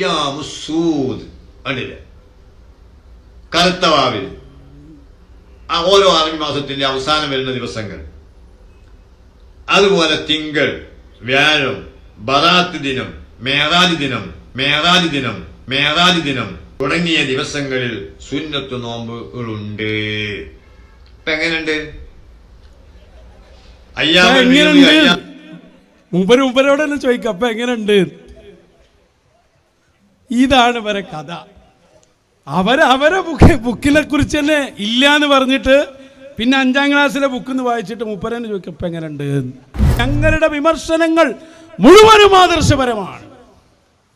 അയ്യാമുസൂദ് കണ്ടില്ലേ? കറുത്ത വാവിൽ. ആ ഓരോ അറബി മാസത്തിന്റെ അവസാനം വരുന്ന ദിവസങ്ങൾ. അതുപോലെ തിങ്കൾ വ്യാഴം ബറാത്ത് ദിനം മേറാജ് ദിനം മേറാജ് ദിനം മേറാജ് ദിനം തുടങ്ങിയ ദിവസങ്ങളിൽ സുന്നത്ത് നോമ്പുകളുണ്ട്. ഇപ്പൊ എങ്ങനെയുണ്ട്? അയ്യാ- മൂപ്പര് മൂപ്പരോട് ചോദിക്കാം അപ്പൊ എങ്ങനെയുണ്ട്? ഇതാണ് ഇവരെ കഥ. അവരവരെ ബുക്ക് ബുക്കിനെ കുറിച്ച് തന്നെ ഇല്ല എന്ന് പറഞ്ഞിട്ട് പിന്നെ അഞ്ചാം ക്ലാസ്സിലെ ബുക്ക് എന്ന് വായിച്ചിട്ട് മുപ്പരനെ ചോദിക്കും എങ്ങനെ എങ്ങനെയുണ്ട്? ഞങ്ങളുടെ വിമർശനങ്ങൾ മുഴുവനും ആദർശപരമാണ്.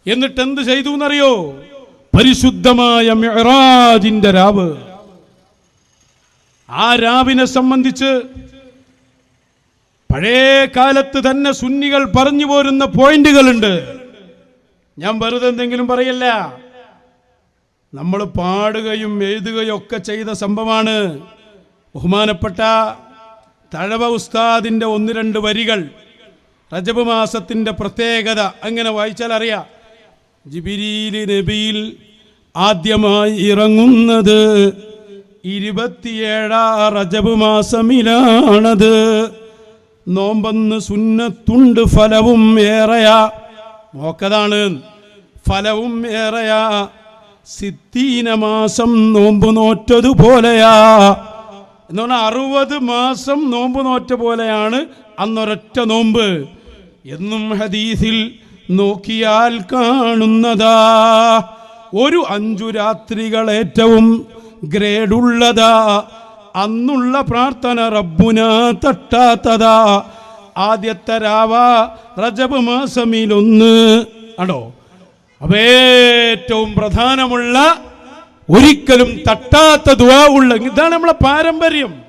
എന്നിട്ട് എന്ത് ചെയ്തു എന്നറിയോ പരിശുദ്ധമായ മെഹറാജിന്റെ രാവ്. ആ രാവിനെ സംബന്ധിച്ച് പഴയ കാലത്ത് തന്നെ സുന്നികൾ പറഞ്ഞു പോരുന്ന പോയിന്റുകളുണ്ട്. ഞാൻ വെറുതെ എന്തെങ്കിലും പറയല്ല. നമ്മൾ പാടുകയും എഴുതുകയും ഒക്കെ ചെയ്ത സംഭവമാണ് ബഹുമാനപ്പെട്ട തഴവ ഉസ്താദിന്റെ ഒന്ന് രണ്ട് വരികൾ. റജബ് മാസത്തിന്റെ പ്രത്യേകത അങ്ങനെ വായിച്ചാൽ അറിയാം. ജിബിരിയിൽ നബിയിൽ ആദ്യമായി ഇറങ്ങുന്നത് ഇരുപത്തിയേഴാ റജബ് മാസമിലാണത്. നോമ്പന്ന് സുന്നത്തുണ്ട് ഫലവും ഏറയാ. നോക്കതാണ്. ഫലവും ഏറെയാ. സിത്തീന മാസം നോമ്പ് നോറ്റതുപോലെയാ എന്ന് പറഞ്ഞാൽ അറുപത് മാസം നോമ്പ് നോറ്റ പോലെയാണ് അന്നൊരൊറ്റ നോമ്പ്. എന്നും ഹദീസിൽ നോക്കിയാൽ കാണുന്നതാ. ഒരു അഞ്ചു രാത്രികൾ ഏറ്റവും ഗ്രേഡുള്ളതാ. അന്നുള്ള പ്രാർത്ഥന റബ്ബുന തട്ടാത്തതാ. ആദ്യത്തെ രാവ റജബ് മാസമിലൊന്ന്. ആണോ അപ്പൊ ഏറ്റവും പ്രധാനമുള്ള ഒരിക്കലും തട്ടാത്ത ദുവാ ഉള്ള ഇതാണ് നമ്മളെ പാരമ്പര്യം.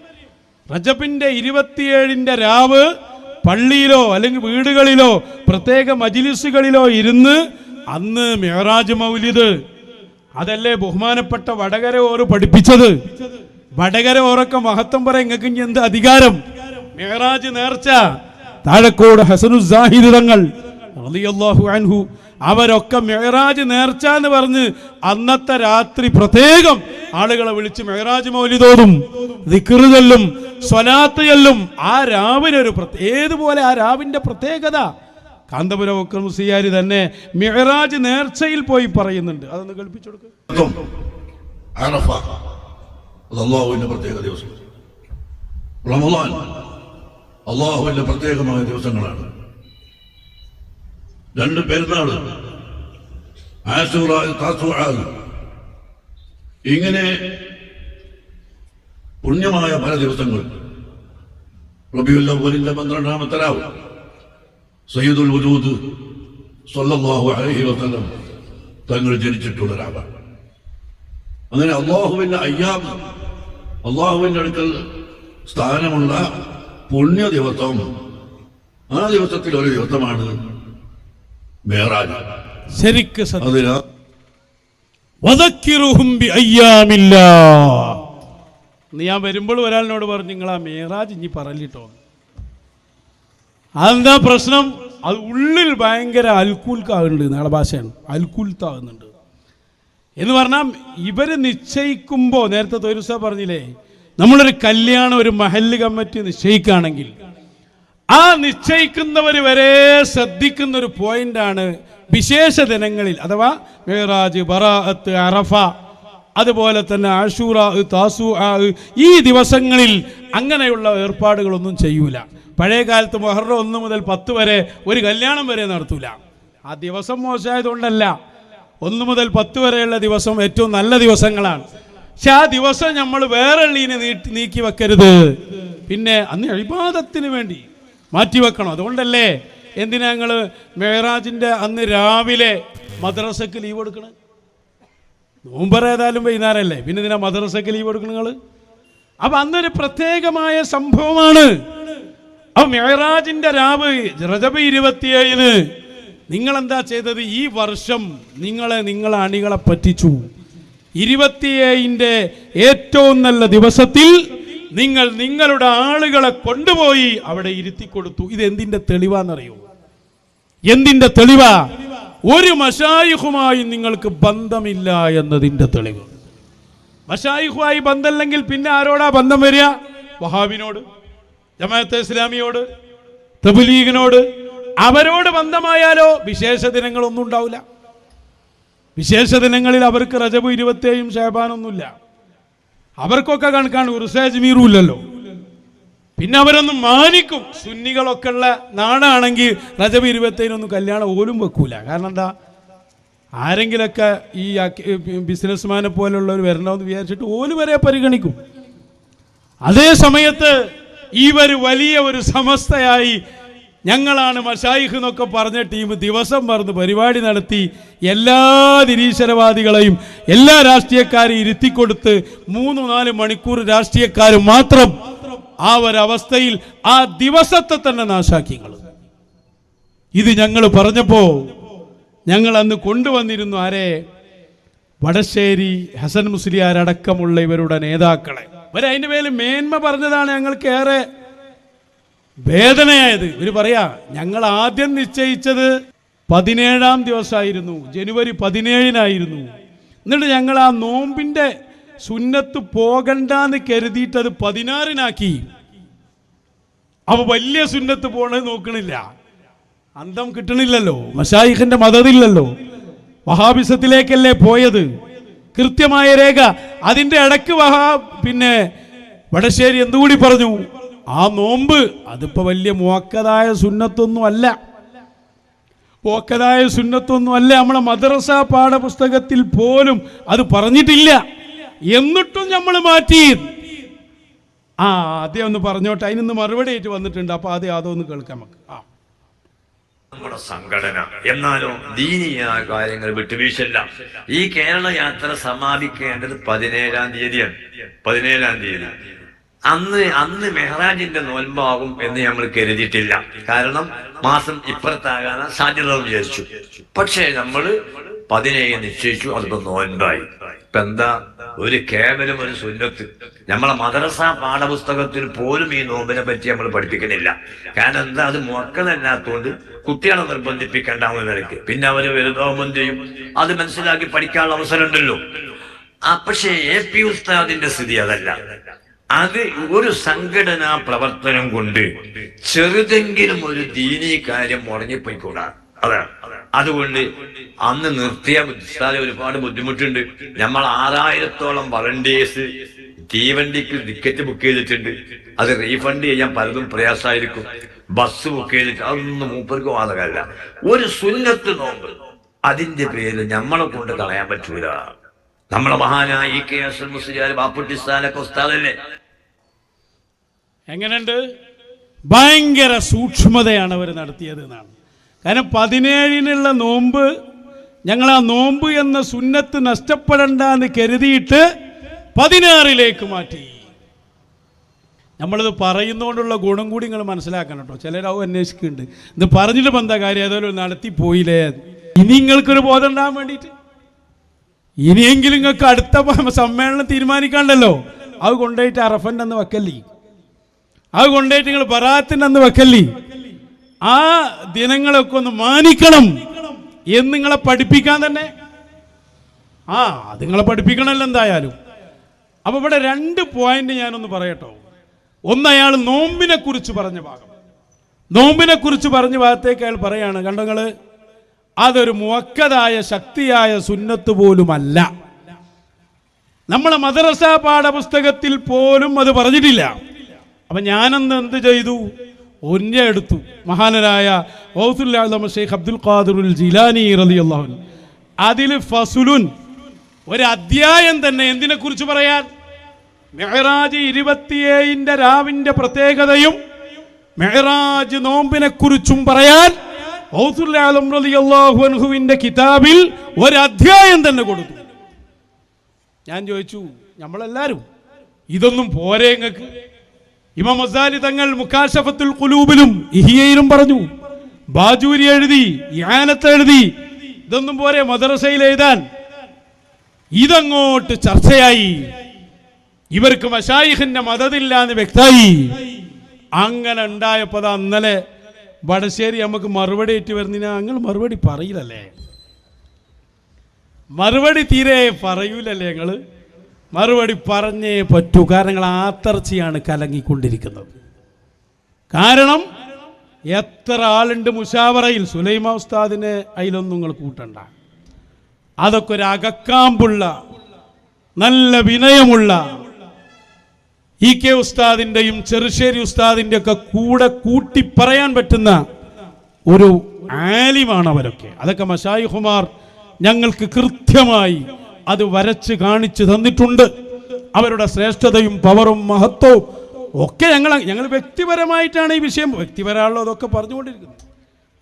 റജബിന്റെ ഇരുപത്തിയേഴിന്റെ രാവ് പള്ളിയിലോ അല്ലെങ്കിൽ വീടുകളിലോ പ്രത്യേക മജിലിസുകളിലോ ഇരുന്ന് അന്ന് മേറാജ് മൗലിദ് അതല്ലേ ബഹുമാനപ്പെട്ട വടകര ഓറ് പഠിപ്പിച്ചത്? വടകര ഓറൊക്കെ മഹത്വം പറയാൻ നിങ്ങൾക്ക് എന്ത് അധികാരം? മേറാജ് നേർച്ച. താഴക്കോട് ഹസനുസാഹിദ് തങ്ങൾ റളിയല്ലാഹു അൻഹു. അവരൊക്കെ മെഹറാജ് നേർച്ച എന്ന് പറഞ്ഞ് അന്നത്തെ രാത്രി പ്രത്യേകം ആളുകളെ വിളിച്ച് മെഹറാജ് മൗലിതോതും ദിക്കറുതല്ലും സ്വലാത്തയല്ലും ആ രാവിലെ ഒരു ഏതുപോലെ ആ രാവിന്റെ പ്രത്യേകത? കാന്തപുരം ഒക്കെ മുസിയാരി തന്നെ മെഹറാജ് നേർച്ചയിൽ പോയി പറയുന്നുണ്ട്. അതൊന്ന് കേൾപ്പിച്ചു കൊടുക്കുക ും അറഫ. പ്രത്യേക ദിവസം. അള്ളാഹുവിന്റെ പ്രത്യേകമായ ദിവസങ്ങളാണ്. രണ്ട് പെരുന്നാൾ. ഇങ്ങനെ പുണ്യമായ പല ദിവസങ്ങൾ. റബിയുൽ അവലിന്റെ പന്ത്രണ്ടാമത്തെ രാവ്. സയ്യിദുൽ വജൂദ് സ്വല്ലാഹു അലഹി വസ്ലം തങ്ങൾ ജനിച്ചിട്ടുള്ള രാവാണ് അങ്ങനെ അള്ളാഹുവിന്റെ അയ്യാം അള്ളാഹുവിന്റെ അടുക്കൽ സ്ഥാനമുള്ള പുണ്യ ദിവസം ആ ദിവസത്തിൽ ഒരു ദിവസമാണ് മേറാജ് ശരിക്ക് അതിനാ ഞാൻ വരുമ്പോൾ ഒരാളിനോട് പറഞ്ഞു നിങ്ങൾ ആ മേറാജ് ഇനി പറലിട്ടോ അതെന്താ പ്രശ്നം? അത് ഉള്ളിൽ ഭയങ്കര അൽക്കൂൽക്കാകുന്നുണ്ട് നാളെ ഭാഷയാണ്. അൽക്കൂൽത്താകുന്നുണ്ട്. എന്ന് പറഞ്ഞാൽ ഇവർ നിശ്ചയിക്കുമ്പോൾ നേരത്തെ തൊരുസ പറഞ്ഞില്ലേ നമ്മളൊരു കല്യാണം ഒരു മഹല്ല് കമ്മിറ്റി നിശ്ചയിക്കുകയാണെങ്കിൽ ആ നിശ്ചയിക്കുന്നവർ വരെ ശ്രദ്ധിക്കുന്ന ഒരു പോയിന്റാണ് വിശേഷ ദിനങ്ങളിൽ അഥവാ മേറാജ് ബറാഅത്ത് അറഫ അതുപോലെ തന്നെ ആഷൂറ താസു ഈ ദിവസങ്ങളിൽ അങ്ങനെയുള്ള ഏർപ്പാടുകളൊന്നും ചെയ്യൂല. പഴയ കാലത്ത് മൊഹറം ഒന്ന് മുതൽ പത്ത് വരെ ഒരു കല്യാണം വരെ നടത്തൂല. ആ ദിവസം മോശമായതുകൊണ്ടല്ല. ഒന്ന് മുതൽ പത്ത് വരെയുള്ള ദിവസം ഏറ്റവും നല്ല ദിവസങ്ങളാണ്. പക്ഷെ ആ ദിവസം നമ്മൾ വേറെ ഉള്ളീനെ നീട്ടി നീക്കി വെക്കരുത്. പിന്നെ അന്ന് അഴിപാദത്തിന് വേണ്ടി മാറ്റി വെക്കണം. അതുകൊണ്ടല്ലേ എന്തിനാ ഞങ്ങൾ മേറാജിന്റെ അന്ന് രാവിലെ മദ്രസക്ക് ലീവ് എടുക്കണം നോമ്പർ ഏതായാലും വൈകുന്നേരമല്ലേ പിന്നെ ഇതിനാ മദ്രസക്ക് ലീവ് എടുക്കണം നിങ്ങൾ അപ്പൊ അന്നൊരു പ്രത്യേകമായ സംഭവമാണ്. അപ്പൊ മെഹറാജിന്റെ രാവ് റജബ് ഇരുപത്തിയേഴിന് നിങ്ങൾ എന്താ ചെയ്തത്? ഈ വർഷം നിങ്ങളെ നിങ്ങളെ അണികളെ പറ്റിച്ചു. ഇരുപത്തിയേഴിന്റെ ഏറ്റവും നല്ല ദിവസത്തിൽ നിങ്ങൾ നിങ്ങളുടെ ആളുകളെ കൊണ്ടുപോയി അവിടെ ഇരുത്തി കൊടുത്തു. ഇത് എന്തിന്റെ തെളിവാന്നറിയോ? എന്തിന്റെ തെളിവാ? ഒരു മഷായുഹുമായി നിങ്ങൾക്ക് ബന്ധമില്ല എന്നതിന്റെ തെളിവ്. മഷായിഹുമായി ബന്ധമില്ലെങ്കിൽ പിന്നെ ആരോടാ ബന്ധം വരിക? വഹാബിനോട് ജമാഅത്തെ ഇസ്ലാമിയോട് തബുലീഗിനോട്. അവരോട് ബന്ധമായാലോ? വിശേഷ ദിനങ്ങളൊന്നും ഉണ്ടാവില്ല. വിശേഷ ദിനങ്ങളിൽ അവർക്ക് റജബ് ഇരുപത്തേഴും ശേബാനൊന്നുമില്ല. അവർക്കൊക്കെ കണക്കാണ് ഉറുസേജ് മീറും ഇല്ലല്ലോ പിന്നെ അവരൊന്നും മാനിക്കും. സുന്നികളൊക്കെ ഉള്ള നാടാണെങ്കിൽ റജബ് ഇരുപത്തേനൊന്നും കല്യാണം ഓലും വെക്കൂല. കാരണം എന്താ? ആരെങ്കിലൊക്കെ ഈ ബിസിനസ്മാനെ പോലുള്ളവർ വരണമെന്ന് വിചാരിച്ചിട്ട് ഓലും വരെ പരിഗണിക്കും. അതേ സമയത്ത് ഇവർ വലിയ ഒരു സമസ്തയായി ഞങ്ങളാണ് മഷായിഖ് എന്നൊക്കെ പറഞ്ഞ ടീം ദിവസം മറന്ന് പരിപാടി നടത്തി എല്ലാ നിരീശ്വരവാദികളെയും എല്ലാ രാഷ്ട്രീയക്കാരെയും ഇരുത്തിക്കൊടുത്ത് മൂന്ന് നാല് മണിക്കൂർ രാഷ്ട്രീയക്കാർ മാത്രം ആ ഒരവസ്ഥയിൽ ആ ദിവസത്തെ തന്നെ നാശാക്കി ഇത് ഞങ്ങൾ പറഞ്ഞപ്പോ ഞങ്ങൾ അന്ന് കൊണ്ടുവന്നിരുന്നു ആരെ? വടശ്ശേരി ഹസൻ മുസ്ലിയാരടക്കമുള്ള ഇവരുടെ നേതാക്കളെ. അതിന്റെ പേരിൽ മേന്മ പറഞ്ഞതാണ് ഞങ്ങൾക്ക് ഏറെ വേദനയായത്. ഇവർ പറയാ ഞങ്ങൾ ആദ്യം നിശ്ചയിച്ചത് പതിനേഴാം ദിവസമായിരുന്നു ജനുവരി പതിനേഴിനായിരുന്നു. എന്നിട്ട് ഞങ്ങൾ ആ നോമ്പിന്റെ സുന്നത്ത് പോകണ്ടെന്ന് കരുതിയിട്ട് അത് പതിനാറിനാക്കി. അപ്പൊ വലിയ സുന്നത്ത് പോണത് നോക്കണില്ല. അന്തം കിട്ടണില്ലല്ലോ. മഷായിഖിന്റെ മതതില്ലല്ലോ. വഹാബിസത്തിലേക്കല്ലേ പോയത്? കൃത്യമായ രേഖ. അതിന്റെ ഇടയ്ക്ക് വഹാ പിന്നെ വടശ്ശേരി എന്തുകൂടി പറഞ്ഞു? ആ നോമ്പ് അതിപ്പോ വലിയ മോക്കതായ സുന്നത്തൊന്നും അല്ല. പോക്കതായ സുന്നത്തൊന്നും അല്ല. നമ്മളെ മദ്രസ പാഠപുസ്തകത്തിൽ പോലും അത് പറഞ്ഞിട്ടില്ല. എന്നിട്ടും നമ്മൾ മാറ്റി. ആ ആദ്യം ഒന്ന് പറഞ്ഞോട്ടെ. അതിനൊന്ന് മറുപടി ആയിട്ട് വന്നിട്ടുണ്ട്. അപ്പൊ ആദ്യം അതൊന്ന് കേൾക്കാം നമുക്ക്. ആ. നമ്മുടെ സംഘടന. എന്നാലോ ദീനീയ കാര്യങ്ങൾ വിട്ടുവീഴ്ചല്ല ഈ കേരള യാത്ര സമാപിക്കേണ്ടത് പതിനേഴാം തീയതിയാണ്. പതിനേഴാം തീയതി. അന്ന് അന്ന് മെഹ്റാജിന്റെ നോൻപാകും എന്ന് നമ്മൾ കരുതിയിട്ടില്ല. കാരണം മാസം ഇപ്പുറത്താകാൻ സാധ്യത വിചാരിച്ചു. പക്ഷേ നമ്മൾ പതിനേഴ് നിശ്ചയിച്ചു അതിപ്പോ നോൻപായി ഇപ്പൊ എന്താ? ഒരു കേവലം ഒരു സുന്നത്ത്. നമ്മളെ മദ്രസ പാഠപുസ്തകത്തിൽ പോലും ഈ നോമ്പിനെ പറ്റി നമ്മൾ പഠിപ്പിക്കുന്നില്ല. കാരണം എന്താ? അത് മുക്കതല്ലാത്തതുകൊണ്ട് കുട്ടികളെ നിർബന്ധിപ്പിക്കേണ്ടാവുന്ന നിലയ്ക്ക്. പിന്നെ അവർ വലുതാവുമ്പം ചെയ്യും? അത് മനസ്സിലാക്കി പഠിക്കാനുള്ള അവസരമുണ്ടല്ലോ. ആ പക്ഷേ എ പി ഉസ്താദിന്റെ സ്ഥിതി അതല്ല. അത് ഒരു സംഘടനാ പ്രവർത്തനം കൊണ്ട് ചെറുതെങ്കിലും ഒരു ദീനീ കാര്യം മുടങ്ങിപ്പോയിക്കൂടാ. അതാണ് അതുകൊണ്ട് അന്ന് നിർത്തിയ ബുദ്ധിസ്ഥാലെ ഒരുപാട് ബുദ്ധിമുട്ടുണ്ട്. നമ്മൾ ആറായിരത്തോളം വളണ്ടിയേഴ്സ് തീവണ്ടിക്ക് ടിക്കറ്റ് ബുക്ക് ചെയ്തിട്ടുണ്ട്. അത് റീഫണ്ട് ചെയ്യാൻ പലതും പ്രയാസമായിരിക്കും. ബസ് ബുക്ക് ചെയ്തിട്ട് അതൊന്നും മൂപ്പർക്ക് വാതകമല്ല ഒരു സുന്നത്ത് നോമ്പ്. അതിന്റെ പേര് നമ്മളെ കൊണ്ട് കളയാൻ പറ്റൂല. നമ്മളെ മഹാനായ കെ എസ് മുസ്ലിയാർ ബാപ്പുട്ടിസ്ഥാനൊക്കെ ഉസ്താദല്ലേ? എങ്ങനെയുണ്ട്? ഭയങ്കര സൂക്ഷ്മതയാണ് അവർ നടത്തിയത് എന്നാണ്. കാരണം പതിനേഴിനുള്ള നോമ്പ് ഞങ്ങൾ ആ നോമ്പ് എന്ന സുന്നത്ത് നഷ്ടപ്പെടണ്ട എന്ന് കരുതിയിട്ട് പതിനാറിലേക്ക് മാറ്റി. നമ്മളിത് പറയുന്നതുകൊണ്ടുള്ള ഗുണം കൂടി നിങ്ങൾ മനസ്സിലാക്കണം കേട്ടോ. ചിലരാവും അന്വേഷിക്കുന്നുണ്ട്. ഇത് പറഞ്ഞിട്ട് എന്താ കാര്യം? ഏതായാലും നടത്തി പോയില്ലേ ഇനി നിങ്ങൾക്കൊരു ബോധം ഉണ്ടാകാൻ വേണ്ടിയിട്ട്. ഇനിയെങ്കിലും നിങ്ങൾക്ക് അടുത്ത സമ്മേളനം തീരുമാനിക്കാണ്ടല്ലോ. അത് കൊണ്ടുപോയിട്ട് അറഫന്റെ അന്ന് വെക്കല്ലേ. അത് കൊണ്ടുപോയിട്ട് നിങ്ങൾ ബറാത്തിന്റെ അന്ന് വെക്കല്ലേ. ആ ദിനങ്ങളൊക്കെ ഒന്ന് മാനിക്കണം എന്ന് നിങ്ങളെ പഠിപ്പിക്കാൻ തന്നെ. ആ അത് നിങ്ങളെ പഠിപ്പിക്കണമല്ലോ എന്തായാലും. അപ്പോൾ ഇവിടെ രണ്ട് പോയിന്റ് ഞാനൊന്ന് പറയട്ടോ. ഒന്ന് അയാൾ നോമ്പിനെ കുറിച്ച് പറഞ്ഞ ഭാഗം. നോമ്പിനെ കുറിച്ച് പറഞ്ഞ ഭാഗത്തേക്ക് അയാൾ പറയാണ്. കണ്ടോ അതൊരു മുവക്കതായ ശക്തിയായ സുന്നത്ത് പോലുമല്ല. നമ്മളെ മദ്രസ പാഠപുസ്തകത്തിൽ പോലും അത് പറഞ്ഞിട്ടില്ല. അപ്പൊ ഞാനന്ന് എന്ത് ചെയ്തു? ഒന്നെ എടുത്തു. മഹാനരായ ഷെയ്ഖ് അബ്ദുൽ ഖാദിറുൽ ജിലാനി റളിയല്ലാഹു അൻഹു. അതിൽ ഫസുലുൻ ഒരു അധ്യായം തന്നെ എന്തിനെ കുറിച്ച് പറയാൻ? മെഹറാജ് ഇരുപത്തിയേഴിന്റെ രാവിന്റെ പ്രത്യേകതയും മെഹറാജ് നോമ്പിനെ കുറിച്ചും പറയാൻ അൻഹുവിന്റെ കിതാബിൽ ഒരു അധ്യായം തന്നെ കൊടുത്തു. ഞാൻ ചോദിച്ചു നമ്മളെല്ലാരും ഇതൊന്നും പോരെ നിങ്ങൾക്ക് ഇമാം തങ്ങൾ മുക്കാശഫത്തുൽ കുലൂബിലും ഇഹിയയിലും പറഞ്ഞു ബാജൂരി എഴുതി യാനത്ത് എഴുതി ഇതൊന്നും പോരെ മദ്രസയിൽ എഴുതാൻ? ഇതങ്ങോട്ട് ചർച്ചയായി. ഇവർക്ക് മഷായിഖിന്റെ മതതില്ല എന്ന് വ്യക്തമായി. അങ്ങനെ ഉണ്ടായപ്പോ അന്നലെ വടശ്ശേരി നമുക്ക് മറുപടി ഏറ്റു വരുന്നതിന് ഞങ്ങൾ മറുപടി പറയില്ലല്ലേ? മറുപടി തീരെ പറയൂലല്ലേ ഞങ്ങൾ? മറുപടി പറഞ്ഞേ പറ്റൂ. കാരണം ഞങ്ങൾ ആത്തർച്ചയാണ് കലങ്ങിക്കൊണ്ടിരിക്കുന്നത്. കാരണം എത്ര ആളുണ്ട് മുഷാവറയിൽ സുലൈമ ഉസ്താദിനെ അതിലൊന്നും നിങ്ങൾ കൂട്ടണ്ട. അതൊക്കെ ഒരു അകക്കാമ്പുള്ള നല്ല വിനയമുള്ള ഇ കെ ഉസ്താദിന്റെയും ചെറുശ്ശേരി ഉസ്താദിന്റെ ഒക്കെ കൂടെ കൂട്ടി പറയാൻ പറ്റുന്ന ഒരു ആലിമാണ് അവരൊക്കെ. അതൊക്കെ മഷായിഹുമാർ ഞങ്ങൾക്ക് കൃത്യമായി അത് വരച്ച് കാണിച്ചു തന്നിട്ടുണ്ട്. അവരുടെ ശ്രേഷ്ഠതയും പവറും മഹത്വവും ഒക്കെ ഞങ്ങൾ ഞങ്ങൾ വ്യക്തിപരമായിട്ടാണ് ഈ വിഷയം വ്യക്തിപരമുള്ള അതൊക്കെ പറഞ്ഞുകൊണ്ടിരിക്കുന്നത്.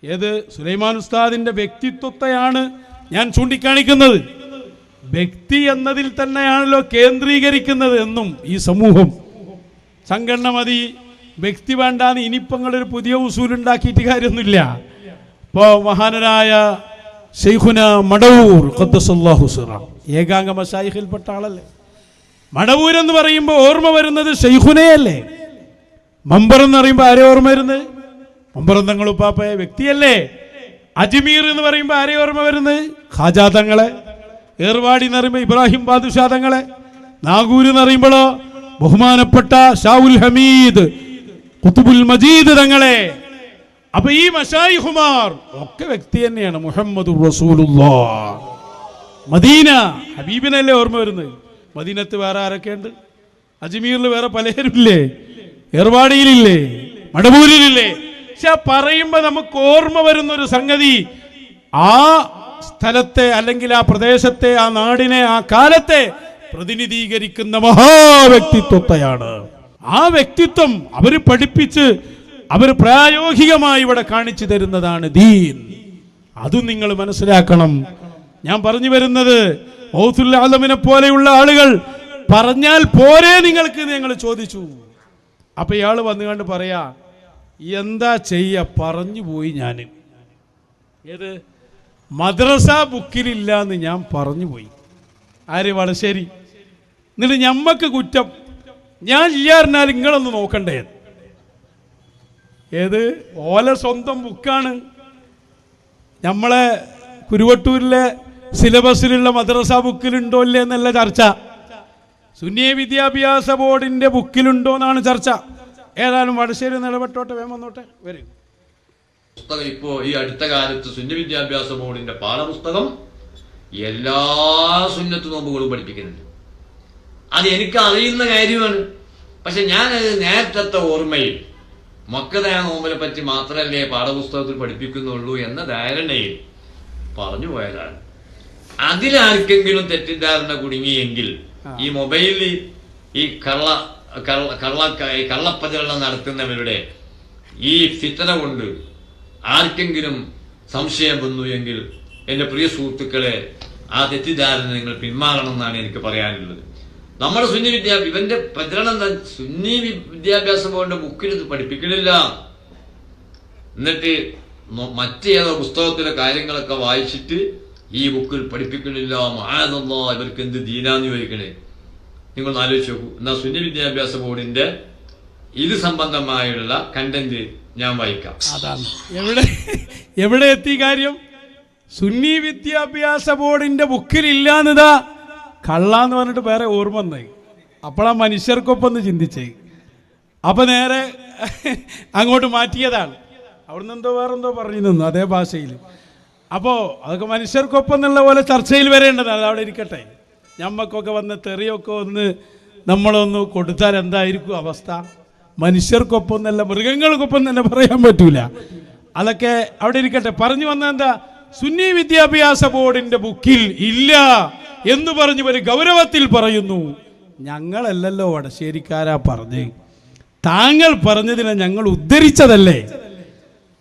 ഏത് സുലൈമാൻ ഉസ്താദിന്റെ വ്യക്തിത്വത്തെയാണ് ഞാൻ ചൂണ്ടിക്കാണിക്കുന്നത്. വ്യക്തി എന്നതിൽ തന്നെയാണല്ലോ കേന്ദ്രീകരിക്കുന്നത് എന്നും ഈ സമൂഹം സംഘടന മതി. വ്യക്തി വേണ്ടാന്ന് ഇനിയിപ്പങ്ങളൊരു പുതിയ ഉസൂലുണ്ടാക്കിയിട്ട് കാര്യമൊന്നുമില്ല. ഇപ്പോ മഹാനരായ ഷെയ്ഖുന മടവൂർ ഏകാംഗ മഷായിഖിൽപ്പെട്ട ആളല്ലേ? മടവൂർ എന്ന് പറയുമ്പോൾ ഓർമ്മ വരുന്നത് ഷെയ്ഖുനയല്ലേ മമ്പർ എന്ന് പറയുമ്പോൾ ആരെ ഓർമ്മ വരുന്നത്? മമ്പറം തങ്ങളുപ്പാപ്പയ വ്യക്തിയല്ലേ? അജ്മീർ എന്ന് പറയുമ്പോൾ ആരെ ഓർമ്മ വരുന്നത്? ഖാജാ തങ്ങളെ ഏർവാടി എന്ന് പറയുമ്പോൾ ഇബ്രാഹിം ബാദുഷാ തങ്ങളെ നാഗൂർ എന്ന് പറയുമ്പോഴോ ബഹുമാനപ്പെട്ട ഷാവുൽ ഹമീദ് കുത്തുബുൽ മജീദ് തങ്ങളെ. അപ്പൊ ഈ മഷായിഹുമാർ ഒക്കെ വ്യക്തി തന്നെയാണ് മുഹമ്മദ് മദീന ഹബീബിനല്ലേ ഓർമ്മ വരുന്നത്? മദീനത്ത് വേറെ ആരൊക്കെയുണ്ട് അജ്മീറിൽ വേറെ പലരുമില്ലേ? ഏർവാടിയിലില്ലേ? മടവൂരിലില്ലേ പക്ഷെ പറയുമ്പോ നമുക്ക് ഓർമ്മ വരുന്ന ഒരു സംഗതി ആ സ്ഥലത്തെ അല്ലെങ്കിൽ ആ പ്രദേശത്തെ ആ നാടിനെ ആ കാലത്തെ പ്രതിനിധീകരിക്കുന്ന മഹാവ്യക്തിത്വത്തെയാണ്. ആ വ്യക്തിത്വം അവർ പഠിപ്പിച്ച് അവർ പ്രായോഗികമായി ഇവിടെ കാണിച്ചു തരുന്നതാണ് ദീൻ. അതും നിങ്ങൾ മനസ്സിലാക്കണം. ഞാൻ പറഞ്ഞു വരുന്നത് ഔസുല്ലാലമിനെ പോലെയുള്ള ആളുകൾ പറഞ്ഞാൽ പോരെ നിങ്ങൾക്ക് ഞങ്ങൾ ചോദിച്ചു. അപ്പൊ ഇയാൾ വന്നുകൊണ്ട് പറയാ എന്താ ചെയ്യ? പറഞ്ഞു പോയി ഞാൻ ഏത്? മദ്രസ ബുക്കിലില്ല എന്ന് ഞാൻ പറഞ്ഞു പോയി. ആര് വളശ്ശേരി എന്നിട്ട് ഞമ്മക്ക് കുറ്റം. ഞാൻ ഇല്ലാറിഞ്ഞാൽ നിങ്ങളൊന്ന് നോക്കണ്ടേ. ഏത്? ഓല സ്വന്തം ബുക്കാണ്. നമ്മളെ കുരുവട്ടൂരിലെ സിലബസിലുള്ള മദ്രസ ബുക്കിലുണ്ടോ ഇല്ലേ എന്നല്ല ചർച്ച. സുന്നിയ വിദ്യാഭ്യാസ ബോർഡിന്റെ ബുക്കിലുണ്ടോ എന്നാണ് ചർച്ച. ഏതായാലും വടശ്ശേരി നിലപെട്ടോട്ടെ വേം വന്നോട്ടെ വരും. പുസ്തകം ഇപ്പോ ഈ അടുത്ത കാലത്ത് സുന്യ വിദ്യാഭ്യാസ ബോർഡിന്റെ പാഠപുസ്തകം എല്ലാ സുന്നത്ത് നോമ്പുകളും പഠിപ്പിക്കുന്നുണ്ട്. അത് എനിക്ക് അറിയുന്ന കാര്യമാണ്. പക്ഷെ ഞാൻ നേരത്തെ ഓർമ്മയിൽ മക്കതയ നോമ്പിനെ പറ്റി മാത്രമല്ലേ പാഠപുസ്തകത്തിൽ പഠിപ്പിക്കുന്നുള്ളൂ എന്ന ധാരണയിൽ പറഞ്ഞു പോയതാണ്. അതിലാർക്കെങ്കിലും തെറ്റിദ്ധാരണ കുടുങ്ങിയെങ്കിൽ ഈ മൊബൈലിൽ ഈ കള്ള കള്ള കള്ള നടത്തുന്നവരുടെ ഈ ഫിത്തന കൊണ്ട് ആർക്കെങ്കിലും സംശയം വന്നു എങ്കിൽ എന്റെ പ്രിയ സുഹൃത്തുക്കളെ ആ തെറ്റിദ്ധാരണ നിങ്ങൾ പിന്മാറണം എന്നാണ് എനിക്ക് പറയാനുള്ളത്. നമ്മുടെ സുന്നി വിദ്യാഭ്യാസം ഇവന്റെ പ്രചരണം എന്താ? സുന്നി വിദ്യാഭ്യാസ ബോർഡിന്റെ ബുക്കിൽ ഇത് പഠിപ്പിക്കണില്ല എന്നിട്ട് മറ്റേതോ പുസ്തകത്തിലെ കാര്യങ്ങളൊക്കെ വായിച്ചിട്ട് ഈ ബുക്കിൽ പഠിപ്പിക്കുന്നില്ല മഹാനന്നോ ഇവർക്ക് എന്ത് ദീനാന്ന് ചോദിക്കണേ. നിങ്ങൾ ആലോചിച്ച് നോക്കൂ. എന്നാ സുന്നി വിദ്യാഭ്യാസ ബോർഡിന്റെ ഇത് സംബന്ധമായുള്ള കണ്ടന്റ് ഞാൻ വായിക്കാം. അതാണ്. എവിടെ എവിടെ എത്തി കാര്യം? സുന്നി വിദ്യാഭ്യാസ ബോർഡിന്റെ ബുക്കിൽ ഇല്ലാന്നതാ കള്ളാന്ന് പറഞ്ഞിട്ട് വേറെ ഓർമ്മ വന്നേ. അപ്പോഴാ മനുഷ്യർക്കൊപ്പം ഒന്ന് ചിന്തിച്ചേ. അപ്പൊ നേരെ അങ്ങോട്ട് മാറ്റിയതാണ്. അവിടുന്ന് എന്തോ വേറെന്തോ പറഞ്ഞു നിന്നു അതേ ഭാഷയിൽ അപ്പോൾ അതൊക്കെ മനുഷ്യർക്കൊപ്പം എന്നുള്ള പോലെ ചർച്ചയിൽ വരേണ്ടതാണ്. അവിടെ ഇരിക്കട്ടെ. ഞമ്മക്കൊക്കെ വന്ന് തെറിയൊക്കെ ഒന്ന് നമ്മളൊന്ന് കൊടുത്താൽ എന്തായിരിക്കും അവസ്ഥ? മനുഷ്യർക്കൊപ്പം എന്നല്ല മൃഗങ്ങൾക്കൊപ്പം തന്നെ പറയാൻ പറ്റൂല. അതൊക്കെ അവിടെ ഇരിക്കട്ടെ. പറഞ്ഞു വന്ന എന്താ സുന്നി വിദ്യാഭ്യാസ ബോർഡിന്റെ ബുക്കിൽ ഇല്ല. എന്ന് പറഞ്ഞു ഒരു ഗൗരവത്തിൽ പറയുന്നു. ഞങ്ങളല്ലല്ലോ വടശ്ശേരിക്കാരാ പറഞ്ഞ്. താങ്കൾ പറഞ്ഞതിനെ ഞങ്ങൾ ഉദ്ധരിച്ചതല്ലേ?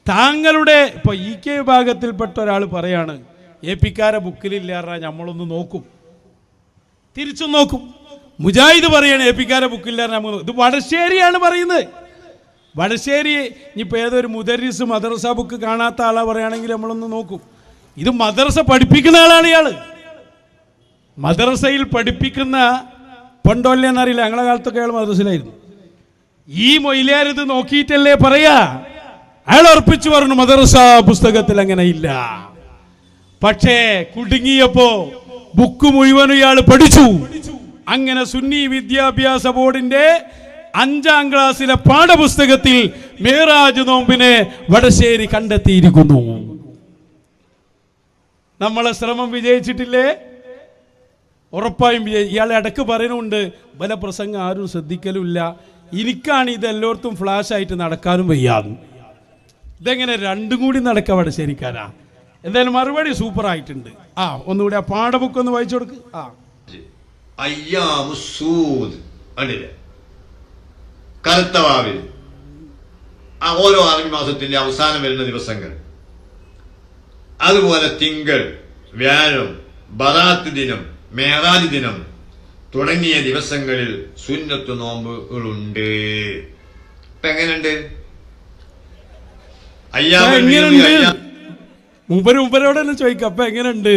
താങ്കളുടെ ഇപ്പൊ ഇ കെ വിഭാഗത്തിൽപ്പെട്ട ഒരാൾ പറയാണ് എ പിക്കാരെ ബുക്കിലില്ലാറ നമ്മളൊന്ന് നോക്കും. തിരിച്ചു നോക്കും. മുജാഹിദ് പറയാണ് എ പിക്കാരെ ബുക്കില്ലാറ നമ്മൾ ഇത് വടശ്ശേരിയാണ് പറയുന്നത്. വടശ്ശേരി ഇനിയിപ്പോൾ ഏതൊരു മുദരിസ് മദ്രസ ബുക്ക് കാണാത്ത ആളാ പറയുകയാണെങ്കിൽ നമ്മളൊന്ന് നോക്കും. ഇത് മദ്രസ പഠിപ്പിക്കുന്ന ആളാണ് ഇയാൾ. മദ്രസയിൽ പഠിപ്പിക്കുന്ന പണ്ടോല്ലേ എന്നറിയില്ല. ഞങ്ങളെ കാലത്തൊക്കെ അയാൾ മദ്രസയിലായിരുന്നു ഈ മൊയിലാർ ഇത് നോക്കിയിട്ടല്ലേ പറയാ? അയാൾ ഉറപ്പിച്ചു പറഞ്ഞു മദ്രസ പുസ്തകത്തിൽ അങ്ങനെ ഇല്ല. പക്ഷേ കുടുങ്ങിയപ്പോ ബുക്ക് മുഴുവനും ഇയാൾ പഠിച്ചു. അങ്ങനെ സുന്നി വിദ്യാഭ്യാസ ബോർഡിന്റെ അഞ്ചാം ക്ലാസ്സിലെ പാഠപുസ്തകത്തിൽ മേറാജ് നോമ്പിനെ വടശ്ശേരി കണ്ടെത്തിയിരിക്കുന്നു. നമ്മളെ ശ്രമം വിജയിച്ചിട്ടില്ലേ? ഉറപ്പായും ഇയാളെ ഇടയ്ക്ക് പറയുന്നുണ്ട് പല പ്രസംഗം ആരും ശ്രദ്ധിക്കലുമില്ല. എനിക്കാണ് ഇത് എല്ലായിടത്തും ഫ്ലാഷ് ആയിട്ട് നടക്കാനും വയ്യാതും. ഇതെങ്ങനെ രണ്ടും കൂടി നടക്കാൻ ശരിക്കാനാ എന്തായാലും മറുപടി സൂപ്പർ ആയിട്ടുണ്ട്. ആ ഒന്നുകൂടി ആ പാഠബുക്ക് ഒന്ന് വായിച്ചു കൊടുക്ക്. ആ. അയ്യാമുസൂദ്. കണ്ടില്ലേ? കറുത്ത ആ ഓരോ ആറു മാസത്തിന്റെ അവസാനം വരുന്ന ദിവസങ്ങൾ. അതുപോലെ തിങ്കൾ വ്യാഴം ബറാത്ത് ദിനം മേറാജ് ദിനം. തുടങ്ങിയ ദിവസങ്ങളിൽ സുന്നത്ത് നോമ്പുകളുണ്ട്. ഇപ്പൊ എങ്ങനെയുണ്ട്? അയ്യാ- തന്നെ ചോദിക്കാം അപ്പൊ എങ്ങനെയുണ്ട്?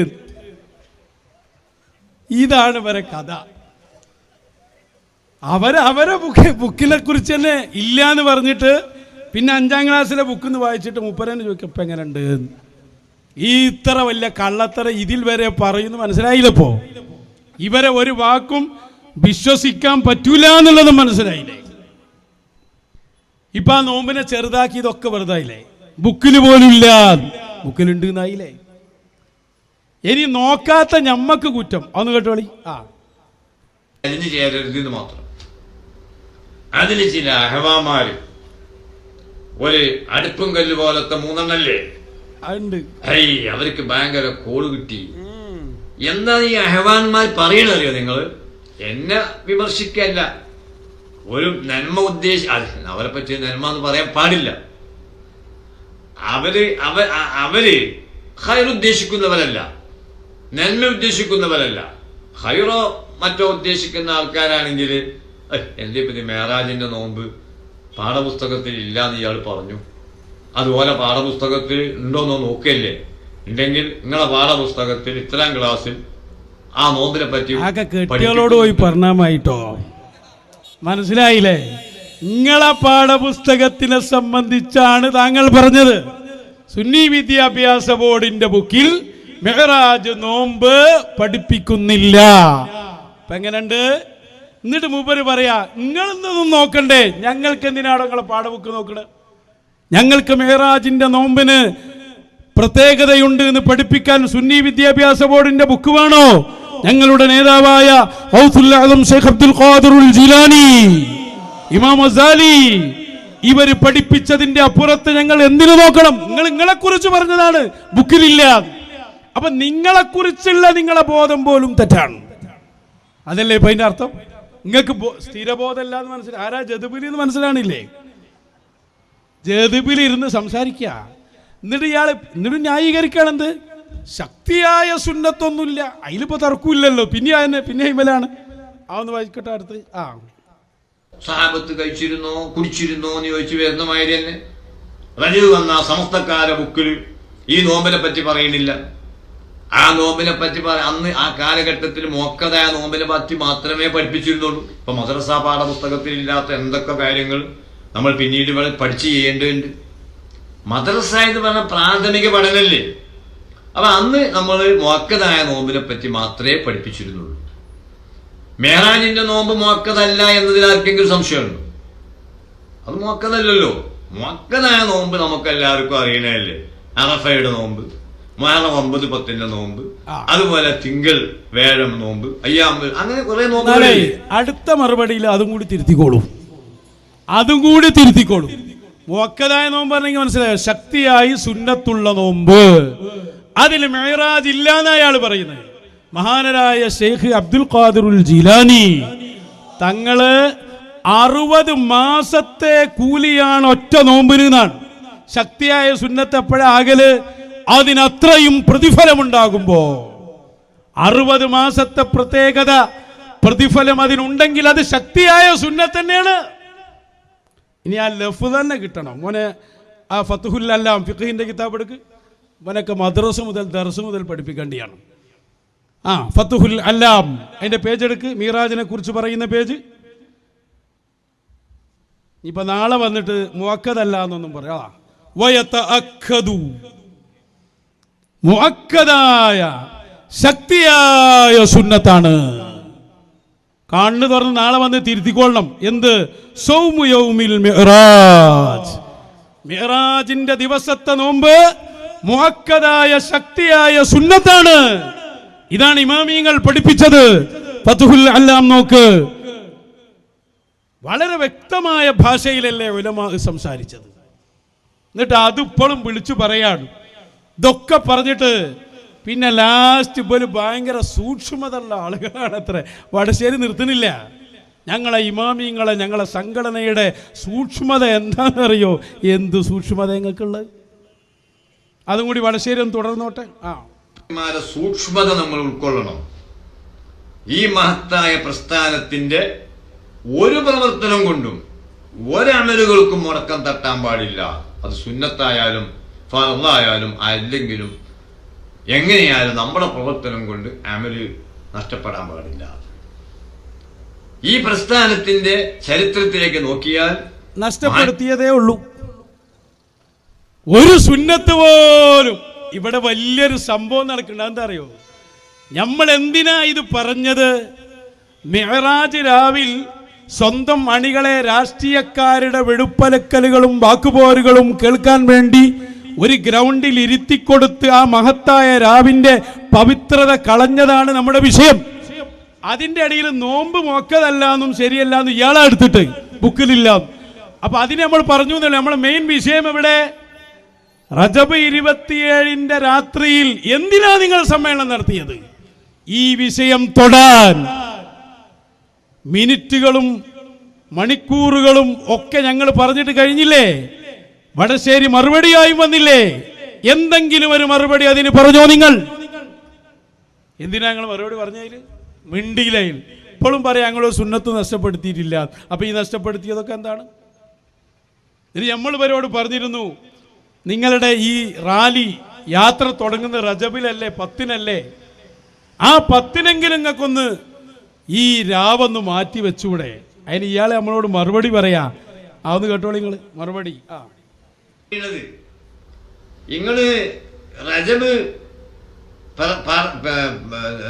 ഇതാണ് ഇവരെ കഥ. അവരെ അവരെ ബുക്ക് ബുക്കിനെ കുറിച്ച് തന്നെ ഇല്ല എന്ന് പറഞ്ഞിട്ട് പിന്നെ അഞ്ചാം ക്ലാസ്സിലെ ബുക്ക് എന്ന് വായിച്ചിട്ട് മുപ്പരനെ ചോദിക്കും അപ്പൊ എങ്ങനെയുണ്ട്? ഈ ഇത്ര വലിയ കള്ളത്തര ഇതിൽ വരെ പറയുന്നു മനസ്സിലായില്ലപ്പോ ഇവരെ ഒരു വാക്കും വിശ്വസിക്കാൻ പറ്റൂല എന്നുള്ളത് മനസ്സിലായില്ലേ? ഇപ്പൊ ആ നോമ്പിനെ ചെറുതാക്കി ഇതൊക്കെ വെറുതായില്ലേ? ബുക്കിൽ പോലും ഇല്ല. ബുക്കിലുണ്ട് എന്നായില്ലേ? ഇനി നോക്കാത്ത ഞമ്മക്ക് കുറ്റം. ഒന്ന് കേട്ടോളി ആ. അതിന് ചേരരുത് മാത്രം. അതിന് ചില അഹവാമാര് ഒരു അടുപ്പും കല്ല് പോലത്തെ മൂന്നെണ്ണല്ലേ? അവർക്ക് ഭയങ്കര കോൾ കിട്ടി. എന്താ ഈ അഹവാന്മാർ പറയണറിയോ നിങ്ങൾ എന്നെ വിമർശിക്കല്ല. ഒരു നന്മ ഉദ്ദേശ അവരെ പറ്റി നന്മ എന്ന് പറയാൻ പാടില്ല. അവർ അവ അവർ ഹൈർ ഉദ്ദേശിക്കുന്നവരല്ല. നന്മ ഉദ്ദേശിക്കുന്നവരല്ല. ഹൈറോ മറ്റോ ഉദ്ദേശിക്കുന്ന ആൾക്കാരാണെങ്കിൽ എന്റെ പിന്നെ മേറാജിന്റെ നോമ്പ്? പാഠപുസ്തകത്തിൽ ഇല്ലാന്ന് ഇയാൾ പറഞ്ഞു. അതുപോലെ പാഠപുസ്തകത്തിൽ ഉണ്ടോ എന്ന് നോക്കല്ലേ ഉണ്ടെങ്കിൽ നിങ്ങളെ പാഠപുസ്തകത്തിൽ ഇത്തരം ക്ലാസ്സിൽ ആ നോമ്പിനെ പറ്റി കെട്ടികളോട് പോയി പറഞ്ഞാമായിട്ടോ? മനസ്സിലായില്ലേ? നിങ്ങളെ പാഠപുസ്തകത്തിനെ സംബന്ധിച്ചാണ് താങ്കൾ പറഞ്ഞത്. സുന്നി വിദ്യാഭ്യാസ ബോർഡിന്റെ ബുക്കിൽ മെഹറാജ് നോമ്പ് പഠിപ്പിക്കുന്നില്ല. അപ്പൊ എങ്ങനെയുണ്ട്? എന്നിട്ട് മൂപ്പര് പറയാ നിങ്ങളൊന്നും നോക്കണ്ടേ? ഞങ്ങൾക്ക് എന്തിനാണോ നിങ്ങളെ പാഠബുക്ക് നോക്കണേ? ഞങ്ങൾക്ക് മെഹറാജിന്റെ നോമ്പിന് പ്രത്യേകതയുണ്ട് എന്ന് പഠിപ്പിക്കാൻ സുന്നി വിദ്യാഭ്യാസ ബോർഡിന്റെ ബുക്ക് വേണോ? ഞങ്ങളുടെ നേതാവായ ഷെയ്ഖ് അബ്ദുൽ ഖാദിറുൽ ജിലാനി ഇമാം അസാലി ഇവർ പഠിപ്പിച്ചതിന്റെ അപ്പുറത്ത് ഞങ്ങൾ എന്തിനു നോക്കണം? നിങ്ങൾ നിങ്ങളെ കുറിച്ച് പറഞ്ഞതാണ് ബുക്കിലില്ല. അപ്പൊ നിങ്ങളെ കുറിച്ചുള്ള നിങ്ങളെ ബോധം പോലും തെറ്റാണ്. അതല്ലേ ഇപ്പൊ അതിന്റെ അർത്ഥം? നിങ്ങൾക്ക് സ്ഥിരബോധമല്ല എന്ന് മനസ്സിലായി ആരാ ജതുബുലി എന്ന് മനസ്സിലാണില്ലേ? ജേതിബിൽ ഇരുന്ന് സംസാരിക്കുക എന്നിട്ട് ഇയാൾ എന്നിട്ട് ന്യായീകരിക്കുകയാണെന്ത് ശക്തിയായ സുന്നത്തൊന്നുമില്ല. അതിലിപ്പോ തർക്കമില്ലല്ലോ. പിന്നെ അതിന് പിന്നെ ഇമലാണ് ആ ഒന്ന് വായിക്കട്ടെ അടുത്ത്. ആ. സഹാബത്ത് കഴിച്ചിരുന്നോ കുടിച്ചിരുന്നോ എന്ന് ചോദിച്ചു വരുന്ന മാതിരി തന്നെ. റജു വന്ന സമസ്തക്കാര ബുക്കിൽ ഈ നോമ്പിനെ പറ്റി പറയുന്നില്ല. ആ നോമ്പിനെ പറ്റി പറ അന്ന് ആ കാലഘട്ടത്തിൽ മോക്കതായ നോമ്പിനെ പറ്റി മാത്രമേ പഠിപ്പിച്ചിരുന്നുള്ളൂ. ഇപ്പൊ മദ്രസ പാഠപുസ്തകത്തിൽ ഇല്ലാത്ത എന്തൊക്കെ കാര്യങ്ങൾ നമ്മൾ പിന്നീട് പഠിച്ച് ചെയ്യേണ്ടതുണ്ട്. മദ്രസ എന്ന് പറഞ്ഞ പ്രാഥമിക പഠനമല്ലേ അപ്പൊ അന്ന് നമ്മൾ മോക്കതായ നോമ്പിനെ പറ്റി മാത്രമേ പഠിപ്പിച്ചിരുന്നുള്ളൂ. മേഹാജിന്റെ നോമ്പ് മോക്കതല്ല എന്നതിൽ ആർക്കെങ്കിലും സംശയമുണ്ടോ? അത് മോക്കതല്ലല്ലോ മോക്കതായ നോമ്പ് നമുക്ക് എല്ലാവർക്കും അറിയണല്ലേ അറഫയുടെ നോമ്പ് മുഹറം ഒമ്പത് പത്തിന്റെ നോമ്പ് അതുപോലെ തിങ്കൾ വേഴം നോമ്പ് അയ്യാമ്പ് അങ്ങനെ കുറെ നോമ്പ് അടുത്ത മറുപടിയിൽ അതും കൂടി തിരുത്തിക്കോളൂ. അതും കൂടി തിരുത്തിക്കോളൂ. മുക്കതായ നോമ്പ് പറഞ്ഞെങ്കിൽ മനസ്സിലായോ? ശക്തിയായി സുന്നത്തുള്ള നോമ്പ്. അതിൽ മെഹറാജ് ഇല്ല അയാൾ പറയുന്നത്. മഹാനരായ ഷെയ്ഖ് അബ്ദുൽ ഖാദിറുൽ ജിലാനി തങ്ങൾ അറുപത് മാസത്തെ കൂലിയാണ് ഒറ്റ നോമ്പിന് എന്നാണ് ശക്തിയായ സുന്നത്ത് എപ്പോഴാകൽ അതിനത്രയും പ്രതിഫലമുണ്ടാകുമ്പോ. അറുപത് മാസത്തെ പ്രത്യേകത പ്രതിഫലം അതിനുണ്ടെങ്കിൽ അത് ശക്തിയായ സുന്നത്ത് തന്നെയാണ്. ഇനി ആ ലഫ് തന്നെ കിട്ടണം. മോനെ ആ ഫത്തുഹുല്ലാം ഫിഖിന്റെ കിതാബ് എടുക്ക്. മോനൊക്കെ മദ്രസ മുതൽ ദർസ് മുതൽ പഠിപ്പിക്കേണ്ടിയാണ്. ആ ഫത്തുഹുൽ അല്ലാം. അതിന്റെ പേജ് എടുക്ക്. മീറാജിനെ കുറിച്ച് പറയുന്ന പേജ്. ഇപ്പൊ നാളെ വന്നിട്ട് മുഹക്കതല്ല എന്നൊന്നും പറയാം. മുഅക്കദായ ശക്തിയായ സുന്നത്താണ്. കണ്ണു തുറന്ന് നാളെ വന്ന് തിരുത്തിക്കൊള്ളണം. എന്ത്? സൗമു യൗമിൽ മിഅ്റാജ് മിഅ്റാജിന്റെ ദിവസത്തെ നോമ്പ് മുഹക്കതായ ശക്തിയായ സുന്നത്താണ്. ഇതാണ് ഇമാമിയങ്ങൾ പഠിപ്പിച്ചത്. ഫതുഹുൽ അല്ലാം നോക്ക്. വളരെ വ്യക്തമായ ഭാഷയിലല്ലേ ഉലമാ സംസാരിച്ചത്. എന്നിട്ട് അതിപ്പോഴും വിളിച്ചു പറയാണ്. ഇതൊക്കെ പറഞ്ഞിട്ട് പിന്നെ ലാസ്റ്റ് ഇപ്പോഴും ഭയങ്കര സൂക്ഷ്മതയുള്ള ആളുകളാണ് അത്ര വടശ്ശേരി നിർത്തുന്നില്ല. ഞങ്ങളെ ഇമാമിങ്ങളെ ഞങ്ങളെ സംഘടനയുടെ സൂക്ഷ്മത എന്താണെന്നറിയോ? എന്ത് സൂക്ഷ്മത ഞങ്ങൾക്കുള്ളത് അതും കൂടി വടശ്ശേരി ഒന്ന് തുടർന്നോട്ടെ. ആ. സൂക്ഷ്മത നമ്മൾ ഉൾക്കൊള്ളണം. ഈ മഹത്തായ പ്രസ്ഥാനത്തിന്റെ ഒരു പ്രവർത്തനം കൊണ്ടും ഒരമലുകൾക്കും മുടക്കം തട്ടാൻ പാടില്ല. അത് സുന്നത്തായാലും ഫലായാലും അല്ലെങ്കിലും എങ്ങനെയായാലും നമ്മുടെ പ്രവർത്തനം കൊണ്ട് അമൽ നഷ്ടപ്പെടാൻ പാടില്ല. ഈ പ്രസ്ഥാനത്തിന്റെ ചരിത്രത്തിലേക്ക് നോക്കിയാൽ നഷ്ടപ്പെടുത്തിയതേ ഉള്ളൂ. ഒരു സുന്നത്ത് പോലും ഇവിടെ വലിയൊരു സംഭവം നടക്കുന്നുണ്ട് എന്താ അറിയോ നമ്മൾ എന്തിനാ ഇത് പറഞ്ഞത്? മെഹറാജ് രാവിൽ സ്വന്തം അണികളെ രാഷ്ട്രീയക്കാരുടെ വെടുപ്പലക്കലുകളും വാക്കുപോരുകളും കേൾക്കാൻ വേണ്ടി ഒരു ഗ്രൗണ്ടിൽ ഇരുത്തിക്കൊടുത്ത് ആ മഹത്തായ രാവിന്റെ പവിത്രത കളഞ്ഞതാണ് നമ്മുടെ വിഷയം. അതിന്റെ ഇടയിൽ നോമ്പ് മോക്കതല്ല എന്നും ശരിയല്ല എന്നും ഇയാളെ എടുത്തിട്ട് ബുക്കിലില്ല. അപ്പൊ അതിന് നമ്മൾ പറഞ്ഞു എന്നല്ല നമ്മളെ മെയിൻ വിഷയം എവിടെ? റജബ് ഇരുപത്തിയേഴിന്റെ രാത്രിയിൽ എന്തിനാ നിങ്ങൾ സമ്മേളനം നടത്തിയത്? ഈ വിഷയം തൊടാൻ. മിനിറ്റുകളും മണിക്കൂറുകളും ഒക്കെ ഞങ്ങൾ പറഞ്ഞിട്ട് കഴിഞ്ഞില്ലേ? വടശ്ശേരി മറുപടിയായി വന്നില്ലേ? എന്തെങ്കിലും ഒരു മറുപടി അതിന് പറഞ്ഞോ നിങ്ങൾ? എന്തിനാ ഞങ്ങൾ മറുപടി പറഞ്ഞതിൽ മിണ്ടിയിലയിൽ ഇപ്പോഴും പറയാം ഞങ്ങൾ സുന്നത്ത് നഷ്ടപ്പെടുത്തിയിട്ടില്ല. അപ്പൊ ഈ നഷ്ടപ്പെടുത്തിയതൊക്കെ എന്താണ്? ഇനി നമ്മൾ ഇവരോട് പറഞ്ഞിരുന്നു നിങ്ങളുടെ ഈ റാലി യാത്ര തുടങ്ങുന്ന റജബിലല്ലേ പത്തിനല്ലേ? ആ പത്തിനെങ്കിലും നിങ്ങൾക്കൊന്ന് ഈ രാവൊന്ന് മാറ്റി വെച്ചൂടെ അതിന് ഇയാളെ നമ്മളോട് മറുപടി പറയാ. അതൊന്ന് കേട്ടോളി നിങ്ങൾ മറുപടി. ആ. ചെയ്യണത് നിങ്ങൾ റജബ്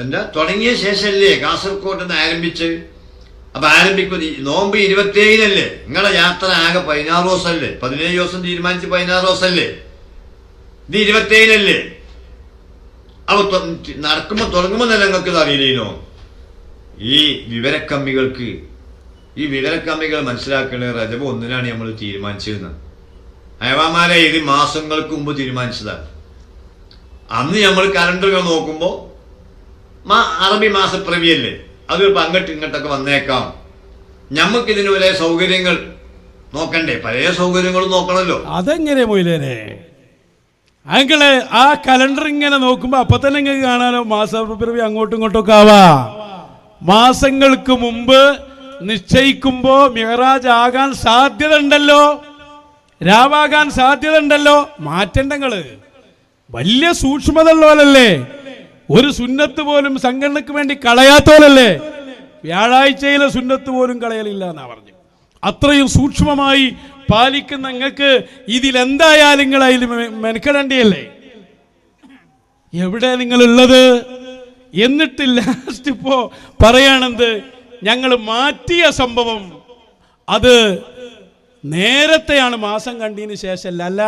എന്താ തുടങ്ങിയ ശേഷമല്ലേ കാസർഗോഡ് നിന്ന് ആരംഭിച്ച്? അപ്പൊ ആരംഭിക്കുന്നത് ഈ നോമ്പ് ഇരുപത്തേഴിനല്ലേ നിങ്ങളെ യാത്ര ആകെ പതിനാറ് ദിവസമല്ലേ? പതിനേഴ് ദിവസം തീരുമാനിച്ച് പതിനാറ് ദിവസമല്ലേ? ഇത് ഇരുപത്തേഴിനല്ലേ തൊ- നടക്കുമ്പോ തുടങ്ങുമ്പോ തന്നെ നിങ്ങൾക്ക് ഇത് അറിയില്ലേനോ? ഈ വിവരക്കമ്മികൾക്ക് ഈ വിവരക്കമ്മികൾ മനസ്സിലാക്കണേ റജബ് ഒന്നിനാണ് നമ്മൾ തീരുമാനിച്ചിരുന്നത്. അയവാമാരെ ഇത് മാസങ്ങൾക്ക് മുമ്പ് തീരുമാനിച്ചതാണ്. അന്ന് നമ്മൾ കലണ്ടറുകൾ നോക്കുമ്പോൾ മാ അറബി മാസപ്രവിയല്ലേ അത് ചിലപ്പോൾ ഇങ്ങോട്ടൊക്കെ വന്നേക്കാം. നമുക്കിതിന് വരെ സൗകര്യങ്ങൾ നോക്കണ്ടേ? പഴയ സൗകര്യങ്ങളും നോക്കണല്ലോ. അതെങ്ങനെ മൊയിലേനെ അങ്ങനെ ആ കലണ്ടർ ഇങ്ങനെ നോക്കുമ്പോ അപ്പൊ തന്നെ ഇങ്ങനെ കാണാനോ മാസപ്പിറവി അങ്ങോട്ടും ഇങ്ങോട്ടും ഒക്കെ ആവാ. മാസങ്ങൾക്ക് മുമ്പ് നിശ്ചയിക്കുമ്പോ മിഹറാജ് ആകാൻ സാധ്യത ഉണ്ടല്ലോ രാവാകാൻ സാധ്യത ഉണ്ടല്ലോ മാറ്റണ്ടങ്ങൾ. വലിയ സൂക്ഷ്മത ഉള്ളവരല്ലേ ഒരു സുന്നത്ത് പോലും സംഘടനക്ക് വേണ്ടി കളയാത്തോലല്ലേ വ്യാഴാഴ്ചയിലെ സുന്നത്ത് പോലും കളയലില്ല എന്നാ പറഞ്ഞു. അത്രയും സൂക്ഷ്മമായി പാലിക്കുന്ന നിങ്ങൾക്ക് ഇതിലെന്തായാലും നിങ്ങൾ അതിൽ മെനക്കെടേണ്ടിയല്ലേ. എവിടെ നിങ്ങളുള്ളത്? എന്നിട്ട് ലാസ്റ്റ് ഇപ്പോ പറയാണെന്ത് ഞങ്ങൾ മാറ്റിയ സംഭവം അത് നേരത്തെയാണ് മാസം കണ്ടതിന് ശേഷം അല്ല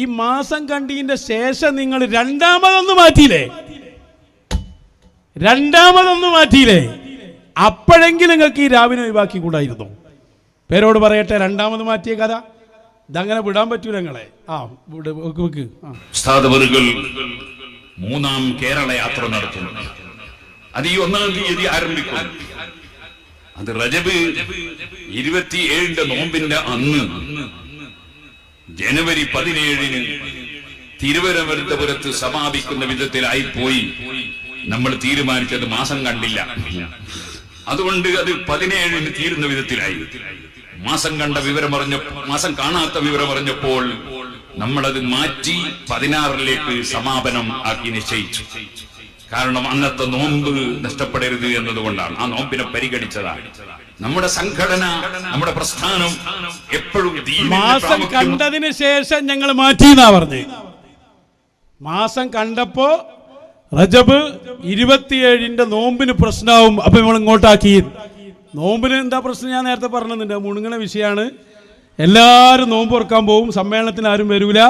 ഈ മാസം കണ്ടതിന്റെ ശേഷം നിങ്ങൾ രണ്ടാമതൊന്ന് മാറ്റിയില്ലേ? രണ്ടാമതൊന്ന് മാറ്റിയില്ലേ? അപ്പോഴെങ്കിലും നിങ്ങൾക്ക് ഈ രാവിനെ ഒഴിവാക്കി കൂടായിരുന്നു. പേരോട് പറയട്ടെ രണ്ടാമത് മാറ്റിയ കഥ? ഇതങ്ങനെ വിടാൻ പറ്റൂല നിങ്ങളെ. ആ വിടുക മൂന്നാം കേരള യാത്ര നടത്തുന്നു. അത് ഈ ഒന്നാം തീയതി ആരംഭിക്കും അത് റജബ് ഇരുപത്തിയേഴിന്റെ നോമ്പിന്റെ അന്ന് ജനുവരി പതിനേഴിന് തിരുവനന്തപുരത്ത് സമാപിക്കുന്ന വിധത്തിലായി പോയി. നമ്മൾ തീരുമാനിച്ചത് മാസം കണ്ടില്ല. അതുകൊണ്ട് അത് പതിനേഴിന് തീരുന്ന വിധത്തിലായി. മാസം കണ്ട വിവരം അറിഞ്ഞ മാസം കാണാത്ത വിവരം അറിഞ്ഞപ്പോൾ നമ്മളത് മാറ്റി പതിനാറിലേക്ക് സമാപനം ആക്കി നിശ്ചയിച്ചു. കാരണം അന്നത്തെ നോമ്പ് നഷ്ടപ്പെടരുത് എന്നതുകൊണ്ടാണ്. ആ നോമ്പിനെ പരിഗണിച്ചതാണ്. നമ്മുടെ സംഘടന നമ്മുടെ പ്രസ്ഥാനം എപ്പോഴും മാസം കണ്ടതിന് ശേഷം ഞങ്ങൾ മാറ്റി എന്നാ പറഞ്ഞത് മാസം കണ്ടപ്പോ റജബ് ഇരുപത്തിയേഴിന്റെ നോമ്പിന് പ്രശ്നമാവും അപ്പൊ നമ്മൾ ഇങ്ങോട്ടാക്കി നോമ്പിന് എന്താ പ്രശ്നം? ഞാൻ നേരത്തെ പറഞ്ഞിട്ടുണ്ട് മുണുങ്ങണ വിഷയമാണ് എല്ലാവരും നോമ്പ് ഓർക്കാൻ പോവും സമ്മേളനത്തിന് ആരും വരൂല.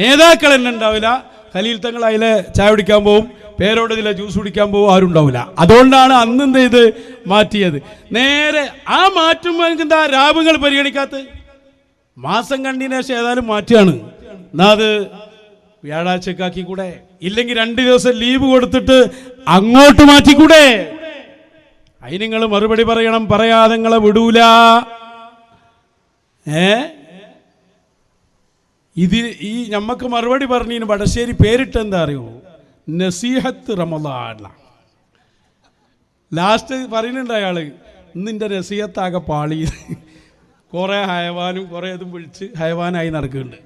നേതാക്കൾ തന്നെ ഉണ്ടാവില്ല. ഖലീൽ തങ്ങൾ അതിലെ ചായ കുടിക്കാൻ പോവും. പേരോട് ഇതിലെ ജ്യൂസ് കുടിക്കാൻ പോകും ആരുണ്ടാവില്ല അതുകൊണ്ടാണ് അന്ന് എന്ത് ചെയ്ത്? മാറ്റിയത്. നേരെ ആ മാറ്റുമ്പോൾ എന്താ രാവുകൾ പരിഗണിക്കാത്തത് മാസം കണ്ടിന് ശേഷം ഏതായാലും മാറ്റുകയാണ്. എന്നാ അത് വ്യാഴാഴ്ചക്കാക്കി കൂടെ. ഇല്ലെങ്കിൽ രണ്ട് ദിവസം ലീവ് കൊടുത്തിട്ട് അങ്ങോട്ട് മാറ്റിക്കൂടെ? അതിന് നിങ്ങൾ മറുപടി പറയണം. പറയാതെ നിങ്ങളെ വിടൂല. ഏ? ഇത് ഈ ഞമ്മക്ക് മറുപടി പറഞ്ഞതിന് വടശ്ശേരി പേരിട്ട് എന്താ അറിയോ? നസീഹത്ത് റമദാൻ ലാസ്റ്റ് പറയുന്നുണ്ട് അയാൾ ഇന്നിന്റെ നസീഹത്താകെ പാളി. കുറേ ഹയവാനും കുറേ ഇതും വിളിച്ച് ഹയവാനായി നടക്കുന്നുണ്ട്.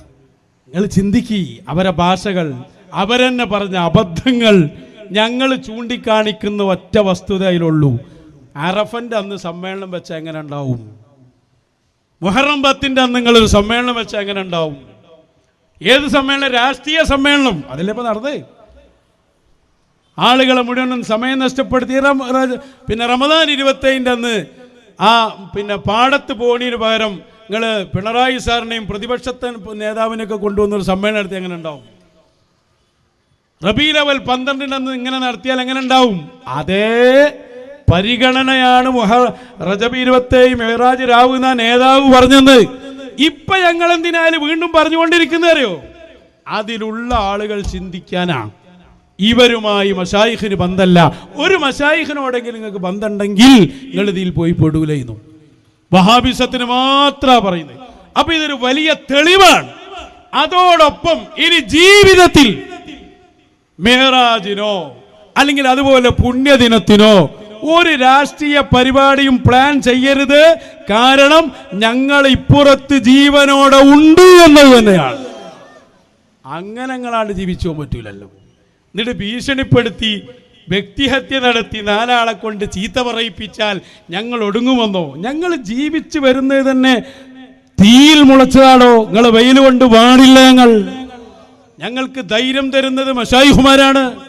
നിങ്ങൾ ചിന്തിക്കി അവരെ ഭാഷകൾ അവരെന്നെ പറഞ്ഞ അബദ്ധങ്ങൾ ഞങ്ങൾ ചൂണ്ടിക്കാണിക്കുന്ന ഒറ്റ വസ്തുത അതിലുള്ളൂ അറഫന്റെ അന്ന് സമ്മേളനം വെച്ച എങ്ങനെ ഉണ്ടാവും? മുഹറം പത്തിന്റെ അന്ന് നിങ്ങളൊരു സമ്മേളനം വെച്ച എങ്ങനെ ഉണ്ടാവും? ഏത് സമ്മേളനം? രാഷ്ട്രീയ സമ്മേളനം. അതല്ലേ ഇപ്പൊ നടന്നേ? ആളുകളെ മുഴുവനും സമയം നഷ്ടപ്പെടുത്തി. പിന്നെ റമദാൻ ഇരുപത്തൈന്റെ അന്ന് ആ പിന്നെ പാടത്ത് പോണിന് പകരം നിങ്ങൾ പിണറായി സാറിനെയും പ്രതിപക്ഷത്തെ നേതാവിനെയൊക്കെ കൊണ്ടുവന്നൊരു സമ്മേളനം നടത്തി എങ്ങനെ ഉണ്ടാവും? റബീ ലെവൽ പന്ത്രണ്ടിന്റെ അന്ന് ഇങ്ങനെ നടത്തിയാൽ എങ്ങനെ ഉണ്ടാവും? അതേ പരിഗണനയാണ് മുഹ റജബ് ഇരുപത്തേഴ് മെഹറാജ് രാവ് എന്ന നേതാവ് പറഞ്ഞത്. ഇപ്പൊ ഞങ്ങൾ എന്തിനാലും വീണ്ടും പറഞ്ഞുകൊണ്ടിരിക്കുന്നത് അറിയോ? അതിലുള്ള ആളുകൾ ചിന്തിക്കാനാ. ഇവരുമായി മഷായിഖിന് ബന്ധല്ല. ഒരു മഷായിഖിനോടെങ്കിലും നിങ്ങൾക്ക് ബന്ധമുണ്ടെങ്കിൽ നിങ്ങൾ ഇതിൽ പോയി പെടുകയെന്നു വഹാബിസത്തിന് മാത്രമാണ് പറയുന്നത് അപ്പൊ ഇതൊരു വലിയ തെളിവാണ്. അതോടൊപ്പം ഇനി ജീവിതത്തിൽ മെഹറാജിനോ അല്ലെങ്കിൽ അതുപോലെ പുണ്യദിനത്തിനോ ഒരു രാഷ്ട്രീയ പരിപാടിയും പ്ലാൻ ചെയ്യരുത്. കാരണം ഞങ്ങൾ ഇപ്പുറത്ത് ജീവനോടെ ഉണ്ട് എന്നത് തന്നെയാണ്. അങ്ങനെ ഞങ്ങളാണ്ട് ജീവിച്ചു പോകാൻ പറ്റൂലല്ലോ. എന്നിട്ട് ഭീഷണിപ്പെടുത്തി വ്യക്തിഹത്യ നടത്തി നാലാളെ കൊണ്ട് ചീത്ത പറയിപ്പിച്ചാൽ ഞങ്ങൾ ഒടുങ്ങുമെന്നോ? ഞങ്ങൾ ജീവിച്ചു വരുന്നത് തന്നെ തീയിൽ മുളച്ചതാണോ? നിങ്ങൾ വെയിൽ കൊണ്ട് പാടില്ല ഞങ്ങൾ. ഞങ്ങൾക്ക് ധൈര്യം തരുന്നത് മഷായിഹുമാരാണ്.